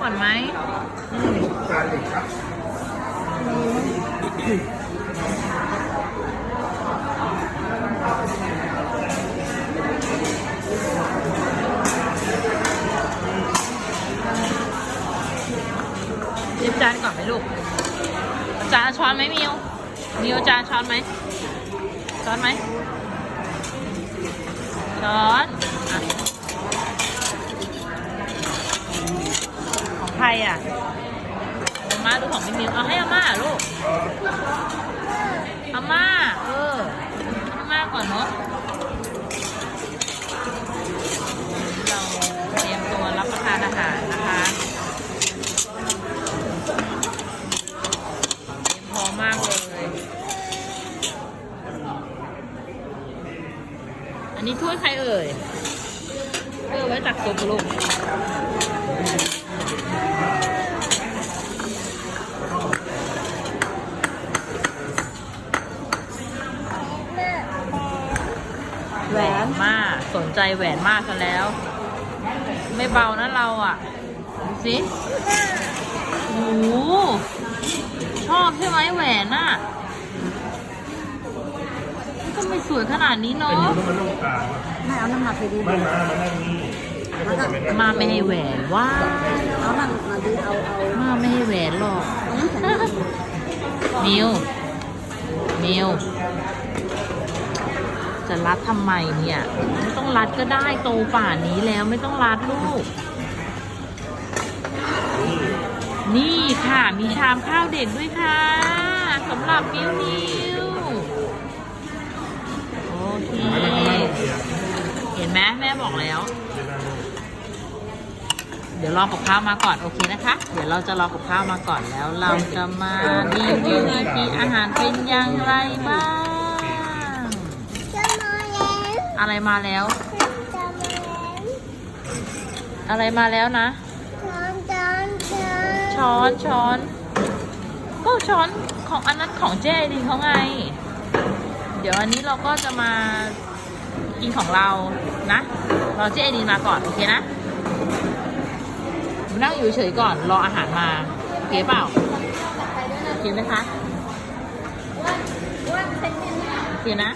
ก่อนไหมจานหนึ่งครับเรียบจานก่อนไหมลูก จานช้อนไหมมิวมิวจานช้อนไหมช้อนไหมช้อน อะองใครอะอาม่าดูของพี่มิวเอาให้อาม่าลูกอาม่าเอออาม่าก่อนเนาะเราเตรียมตัวรับประทานอาหารนะคะพอมากเลย อันนี้ถ้วยใครเอ่ยเออไว้ตักซุปลูก แหวนมากสนใจแหวนมากซะแล้ว ไม่เบานะเราอะดูสิโอ้โหชอบใช่ไหมแหวนน่ะมันก็ไม่สวยขนาดนี้เป็นเนาะยูต้องมาลงกลางไม่เอาน้ำหนักไปดี ไม่มามานั่งนี่ไมาไม่ให้แหวนว้าเอามันมาดีเอาเอามาไม่ให้แหวนหรอก มิว มิว จะรัดทำไมเนี่ย ไม่ต้องรัดก็ได้โตป่านนี้แล้วไม่ต้องรัดลูก นี่ค่ะมีชามข้าวเด็กด้วยค่ะสำหรับมิวมิวโอเคเห็นไหมแม่บอกแล้ว เดี๋ยวนั่งเดี๋ยวรอกับข้าวมาก่อนโอเคนะคะ เดี๋ยวเราจะรอกับข้าวมาก่อนแล้ว เราจะมารีวิวอีพีอาหารเป็นอย่างไรบ้างจะมาแล้วอะไรมาแล้วจะมาแล้ว อะไรมาแล้วนะช้อนช้อนช้อนช้อนช้อนก็ช้อนของอันนั้นของเจ๊ดีเขาไง เดี๋ยวอันนี้เราก็จะมากินของเรานะรอเจ๊ดีมาก่อนโอเคนะ นั่งอยู่เฉยก่อนรออาหารมาโอเคเปล่าโอเคไหมคะโอเคนะ